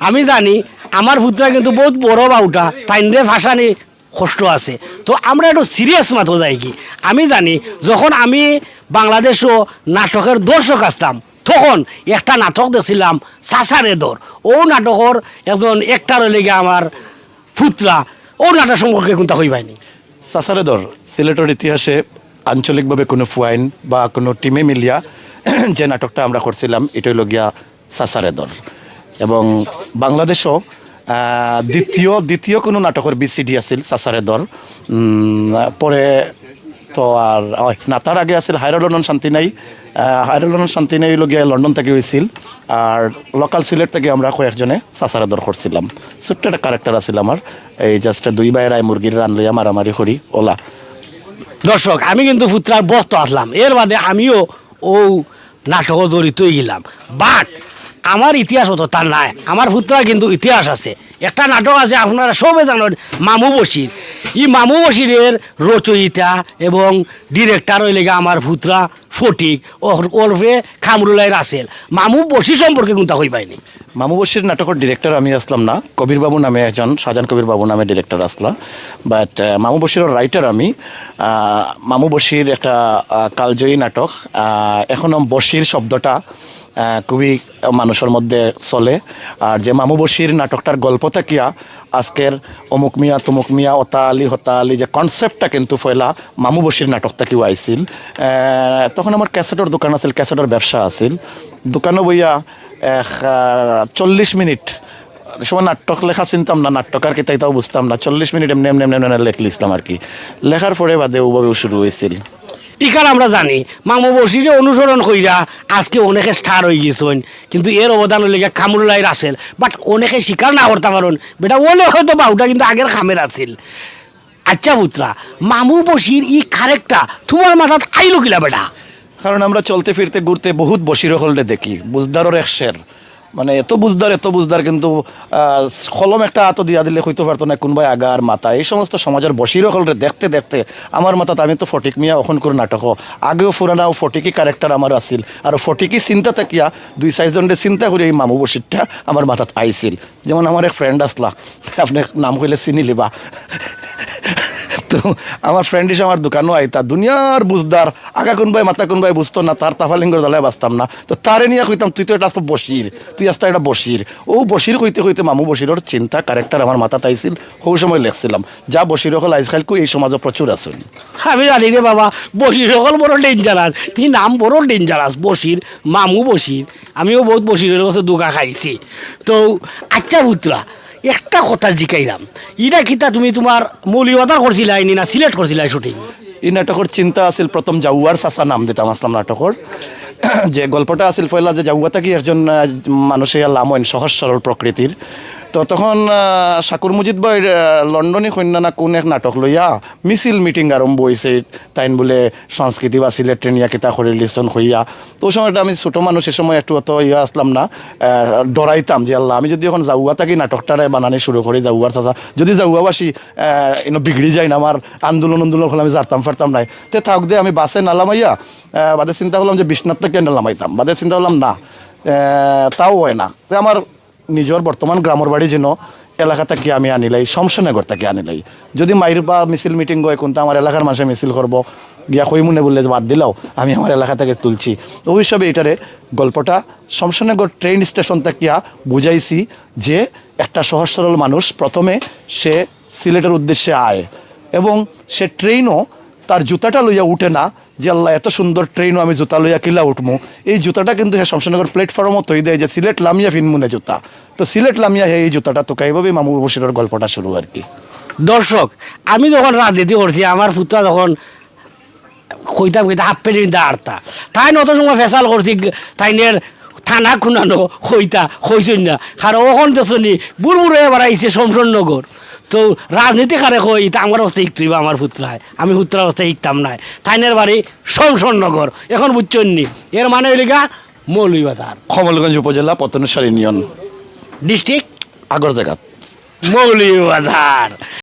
আমি জানি আমার পুত্রা কিন্তু বহুত বড় বাউটা তাইনরে ভাষানি কষ্ট আছে। তো আমরা একটু সিরিয়াস মাতো যাই কি? আমি জানি যখন আমি বাংলাদেশও নাটকের দর্শক আসতাম, তখন একটা নাটক দেখছিলাম, সাসারে দর। ও নাটকর একজন একটার লেগে আমার পুত্রা ও নাটক সম্পর্কে কিন্তু হইবাইনি সাসারেদর সিলেটের ইতিহাসে আঞ্চলিকভাবে কোনো ফুয়াইন বা কোনো টিমে মিলিয়া যে নাটকটা আমরা করছিলাম, এটা হইল গিয়া সাসারেদর এবং বাংলাদেশও দ্বিতীয় দ্বিতীয় কোনো নাটকের বিসিডি আছিল সাসারেদর দল। পরে তো আর না, তার আগে আছিল হাইরলন শান্তি নাই। হাইরলন শান্তি নাই গিয়া লন্ডন থেকে হয়েছিল আর লোকাল সিলেট থেকে আমরা কয়েকজনে সাসারেদর করছিলাম। ছোট্ট একটা ক্যারেক্টার আছিল আমার। এই জাস্ট দুই বাইরায় মুরগির রান লইয়া মারামারি করি, ওলা। দর্শক, আমি কিন্তু পুত্রার বস্ত আসলাম। এর বাদে আমিও ও নাটক জড়িত গেলাম বাট আমার ইতিহাস অত তার নাই। আমার পুত্রার কিন্তু ইতিহাস আছে। একটা নাটক আছে আপনারা সবে জানেন মামু বসির এই মামু বসিরের রচয়িতা এবং ডিরেক্টর হইলে আমার পুত্রা ফটিক ওর- ওরফে খামরুলাই রাসেল। মামু বসির সম্পর্কে কিন্তু হই পাইনি মামু বশির নাটকের ডিরেক্টর আমি আসলাম না। কবির বাবু নামে একজন শাহজাহান কবির বাবু নামে ডিরেক্টর আসলাম বাট মামু বশিরের রাইটার আমি। মামু বশির একটা কালজয়ী নাটক। আহ, এখনও বশির শব্দটা খুবই মানুষের মধ্যে চলে। আর যে মামু বশির নাটকটার গল্পটা কিয়া আজকের অমুক মিয়া, তমুক মিয়া, অতা আলী, হতা আলী, যে কনসেপ্টটা কিন্তু ফয়লা মামু বশির নাটকটা কিও আইছিল তখন আমার ক্যাসেটের দোকান আছিল, ক্যাসেটের ব্যবসা আছিল। দোকানও বইয়া চল্লিশ মিনিট, সময় নাটক লেখা চিনতাম না নাট্যকার কি তাইটাও বুঝতাম না। চল্লিশ মিনিট এমনি এমনি এমনি এমনি লেখলিছিলাম আর কি। লেখার পরে বাদে ওভাবেও শুরু হয়েছিল ইকার আমরা জানি। মামু বসিরে অনুসরণ কইরা আজকে অনেকে স্টার হয়ে গেছেন, কিন্তু এর অবদান হইলে কামরুলাই রাসেল। বাট অনেকে স্বীকার না করতে পারেন। বেটা ওলে হয়তো বাউটা কিন্তু আগের খামের আছিল। আচ্ছা পুত্রা, মামু বসির ই খারেকটা তোমার মাথাত আইলো কিলা বেটা? কারণ আমরা চলতে ফিরতে ঘুরতে বহুত বসির হলরে দেখি। বুঝদারও এক শের মানে এত বুঝদার এত বুঝদার, কিন্তু কলম একটা হাত দিয়া দিলে হইতে পারতো না, কোনবাই আগার মাথা এই সমস্ত সমাজের বসির হলরে দেখতে দেখতে। আমার মাথাত আমি তো ফটিক মিয়া অখন করে নাটক। আগেও ফুরানা ও ফটিকি ক্যারেক্টার আমার আছিল। আর ফটিকি চিন্তা থাকিয়া দুই চারজনে চিন্তা করে এই মামু বসিরটা আমার মাথাত আইছিল। যেমন আমার এক ফ্রেন্ড আসলা আপনি নাম কইলে চিনি লিবা। তো আমার ফ্রেন্ড হিসেবে আমার দোকানও আইতা। দুনিয়ার বুঝদার, আগা কোনবাই মাথা কোনবাই বুঝতো না, তার তাফালিঙ্গর দলায় বাঁচতাম না। তো তারে নিয়ে কইতাম, তুই তো এটা আসতো বসির তুই আসতো এটা বসির ও বসির কইতে কইতে মামু বসিরের চিন্তা ক্যারেক্টার আমার মাথাত আইছিল সৌ সময় লেখছিলাম, যা বসির হল আজকাল এই সমাজে প্রচুর আছেন। আমি জানি রে বাবা বসির সকল বড় ডেঞ্জারাস এই নাম বড় ডেঞ্জারাস বসির মামু বসির আমিও বহুত বসিরের কাছে দুকা খাইছি। তো আচ্ছা পুত্রা একটা কথা জিকাইলাম। ইটা কিতা তুমি তোমার মৌলিকতার করছিলা ইনি না সিলেক্ট করছিলা শুটিং? এই নাটকের চিন্তা আছিল প্রথম জাউয়ার চাচা নাম দিতাম আসলাম নাটকের যে গল্পটা আছিল পয়লা যে জাউয়াটা কি একজন মানুষের লাময়ন সহজ সরল প্রকৃতির তো তখন শাকুর মুজিদ আহ, লন্ডনে কন্যা না কোন এক নাটক লইয়া মিছিল মিটিং আরম্ভ হয়েছে তাইন বলে সংস্কৃতি বা সিলেটের নিয়া কিতা করে লিসন হইয়া। তো ওই সময়টা আমি ছোটো মানুষ সে সময় একটু অত ইয়া আসলাম না ডরাইতাম যে আল্লাহ আমি যদি এখন জাউয়া থাকি নাটকটারে বানানি শুরু করি জাউয়ার চাচা যদি জাউয়াবাসী ইনো বিগড়ি যায় না আমার আন্দোলন আন্দোলন হলে আমি জারতাম ফারতাম নাই। তে থাক দে আমি বাসে নালামাইয়া বাদে চিন্তা করলাম যে বিশ্বনাথ থেকে নালামাইতাম বাদে চিন্তা করলাম না তাও হয় না। আমার নিজের বর্তমান গ্রামের বাড়ি যেন এলাকা থেকে আমি আনিলাই শমশানগর থেকে আনিলাই। যদি মাইর বা মিছিল মিটিং হয় কোনটা আমার এলাকার মানুষে মিছিল করব, গিয়া কই মনে বললে বাদ দিলাও, আমি আমার এলাকা থেকে তুলছি। ওই হিসাবে এটারে গল্পটা শমশানগর ট্রেন স্টেশন থেকে বুঝাইছি যে একটা সহজ সরল মানুষ প্রথমে সে সিলেটের উদ্দেশ্যে আয় এবং সে ট্রেনও তার জুতাটা লইয়া উঠে না যে আল্লাহ, এত সুন্দর ট্রেনও আমি জুতা লইয়া কিলা উঠমু। এই জুতাটা কিন্তু হ্যাঁ শমশানগর প্ল্যাটফর্মও তৈ দেয় যে সিলেট লামিয়া ফিনমুনে জুতা। তো সিলেট লামিয়া হে এই জুতাটা তো এইভাবেই মামুর বসিরের গল্পটা শুরু আর কি। দর্শক, আমি যখন রাজনীতি করছি, আমার পুত্রা যখন কইতাম কইতা হাফ পেনি দাঁড়তা তাই নত সময় ফেসাল করছি, তাইনের থানা খুনানো কইতা কইসই না আর ওখন দেখছি বুড় বুড়ো এবার আইছে শমশনগর তো রাজনীতি কারে কই ইটা আমার অবস্থা শিখতেইবা আমার পুত্রায়। আমি পুত্রার অবস্থা ইকতাম নাই। থাইনের বাড়ি শমশনগর এখন বুঝছেন নি এর মানে হইলিগা মৌলবাজার কমলগঞ্জ উপজেলা পতনেশ্বর ইউনিয়ন ডিস্ট্রিক্ট আগর জায়গা মৌলবাজার